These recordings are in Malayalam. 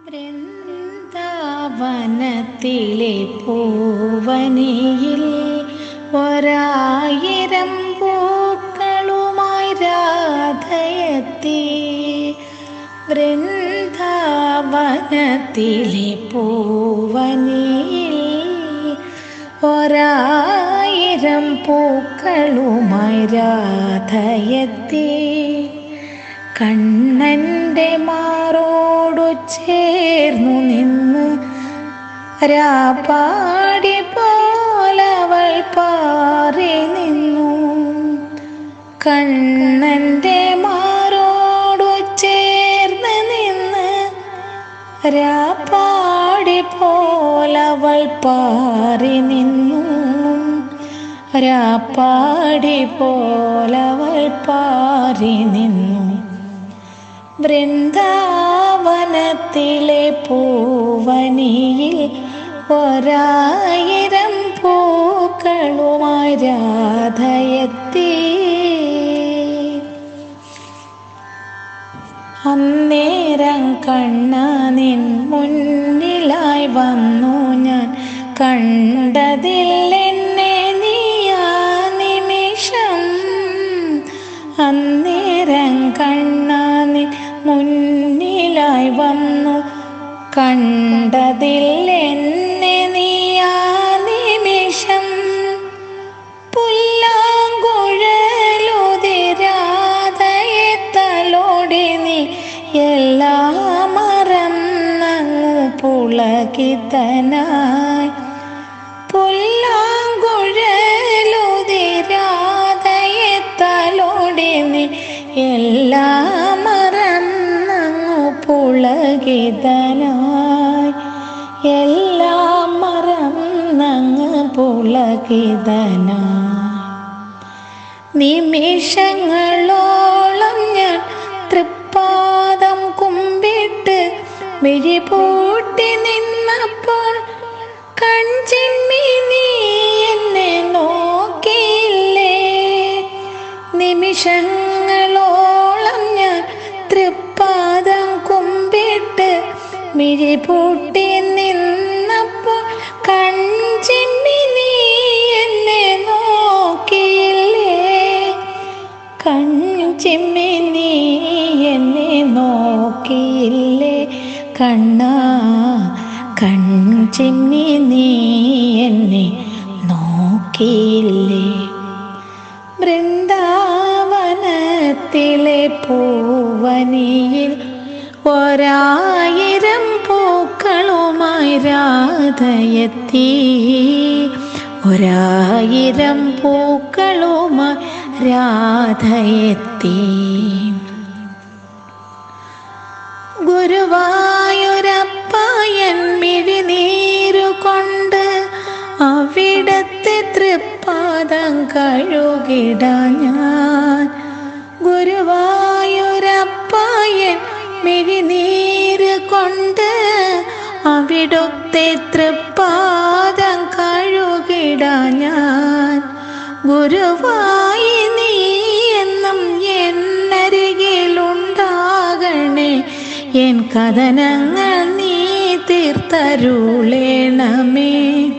വൃന്ദാവനത്തിലെ പൂവനിയിൽ ഒരായിരം പൂക്കളുമായി രാധയെത്തി. വൃന്ദാവനത്തിലെ പൂവനിയിൽ ഒരായിരം പൂക്കളുമായി രാധയെത്തി. കണ്ണന്റെ മാറോടു ചേർന്നു നിന്ന് രാപാടി പോലവൾ പാറി നിന്നു. കണ്ണന്റെ മാറോടു ചേർന്ന് നിന്ന് രാപാടി പോലവൾ പാറി നിന്നു. രാപ്പാടി പോലവൾ പാറി നിന്നു. വൃന്ദാവനത്തിലെ പൂവനിയിൽ ഒരായിരം പൂക്കളുമായി രാധയെത്തി അന്നേരം കണ്ണാനിൻ മുന്നിലായി വന്നു ഞാൻ കണ്ടതില്ലെന്ന് കണ്ടതില്ലെന്നെ നീയാ നിമിഷം. പുല്ലാങ്കുഴലുതിരാതയെ തലോടി നീ എല്ലാ മറന്നങ്ങു പുളകിത്തനായി പുല്ലാങ്കുഴലുതിരാതയെ തലോടി നീ എല്ലാം പുളകിതനായി. എല്ലാം മറന്നങ്ങ് പുളകിതനായി. നിമിഷങ്ങളോളം ഞാൻ തൃപ്പാദം കുമ്പിട്ട് മിഴിപൂട്ടി നിന്നപ്പോൾ കൺചിമ്മി നീ എന്നെ നോക്കിയില്ലേ? നിമിഷങ്ങളോളം മിഴിപൂട്ടി നിന്നപ്പോൾ നീ എന്നെ നോക്കിയില്ലേ? നീ എന്നെ നോക്കിയില്ലേ? നീ എന്നെ നോക്കിയില്ലേ? വൃന്ദാവനത്തിലെ പൂവനിയിൽ ഒരായിരം രാധയെത്തി ഒരായിരം പൂക്കളുമായി രാധയെത്തി. ഗുരുവായൂരപ്പായൻ മിഴിനീരു കൊണ്ട് അവിടത്തെ തൃപ്പാദം കഴുകിട ഞാൻ. ഗുരുവായൂരപ്പായൻ മിഴിനീര് കൊണ്ട് അവിടുത്തെ തൃപ്പാദം കഴുകിട ഞാൻ. ഗുരുവായി നീ എന്നും എന്നരികിലുണ്ടാകണേ. എൻ കഥനങ്ങൾ നീ തീർത്തരുളേണമേ.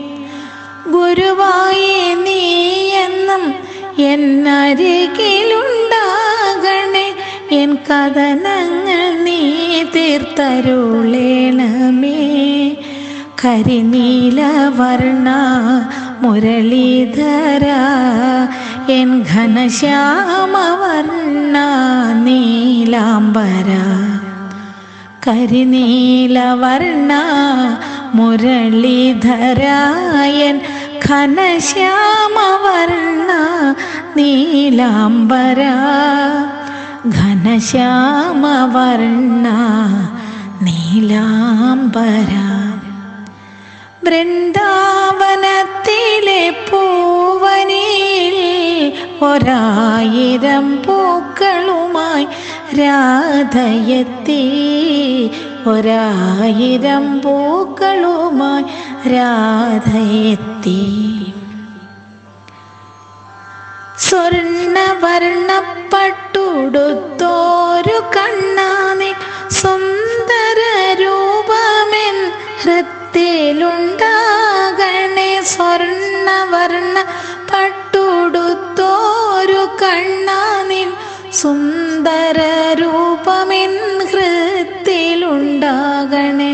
ഗുരുവായി നീ എന്നും എന്നരികിലുണ്ടാകണേ. എൻ കഥനങ്ങൾ തീർത്തരുളേണമേ. കരിനീലവർണ മുരളീധര എൻ ഘനശ്യാമവർണ നീലാംബര. കരിനീലവർണ മുരളീധരായൻ ഘനശ്യാമവർണ നീലാംബര. ഘനശ്യാമവർണ നീലാംബര. വൃന്ദാവനത്തിലെ പൂവനിൽ ഒരായിരം പൂക്കളുമായി രാധയത്തി. ഒരായിരം പൂക്കളുമായി രാധയെത്തി. സ്വർണവർണപ്പട്ടുടുത്തോരു കണ്ണാനി സുന്ദര രൂപമെൻ ഹൃത്തിലുണ്ടാകണേ. സ്വർണവർണ പട്ടുടുത്തോരു കണ്ണാനിൻ സുന്ദര രൂപമെൻ ഹൃത്തിലുണ്ടാകണേ.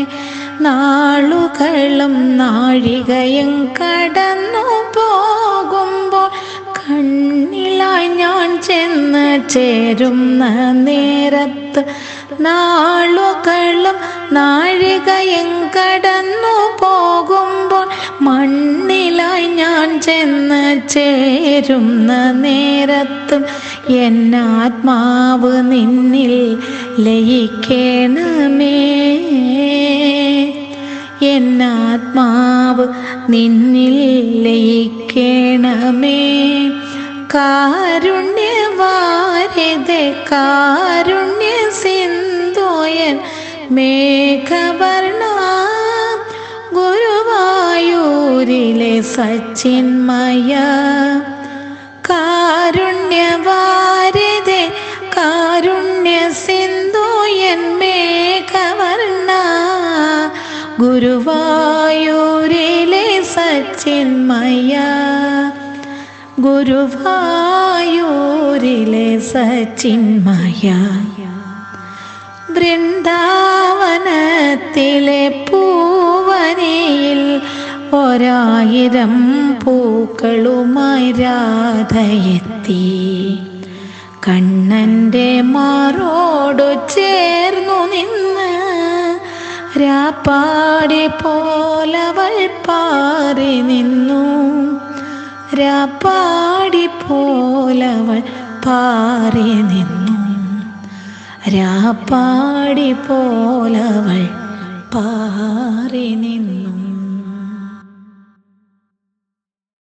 നാളുകളും നാഴികയും കടന്നു പോകുമ്പോൾ കണ്ണിലായി ഞാൻ ചെന്ന് ചേരുന്ന നേരത്ത് നാളുകളും നാഴികയും കടന്നു പോകുമ്പോൾ മണ്ണിലായി ഞാൻ ചെന്ന് ചേരുന്ന നേരത്തും എന്നാത്മാവ് നിന്നിൽ ലയിക്കണമേ. എന്നാത്മാവ് നിന്നിൽ ലയിക്കണമേ കാരുണ്യവാരിതെ കാരുണ്യ സിന്ധോയൻ മേഘവർണ ഗുരുവായൂരിലെ സച്ചിന്മയ. കാരുണ്യവാരിതെ കാരുണ്യ ഗുരുവായൂരിലെ സച്ചിന്മയ ഗുരുവായൂരിലെ സച്ചിന്മയ വൃന്ദാവനത്തിലെ പൂവനയിൽ ഒരായിരം പൂക്കളുമായി രാധയെത്തി. കണ്ണന്റെ മാറോടു നിന്ന് രാപ്പാടി പോലവൾ പാറി നിന്നു. രാപ്പാടി പോലവൾ പാറി നിന്നു. രാപ്പാടി പോലവൾ പാറി നിന്നു.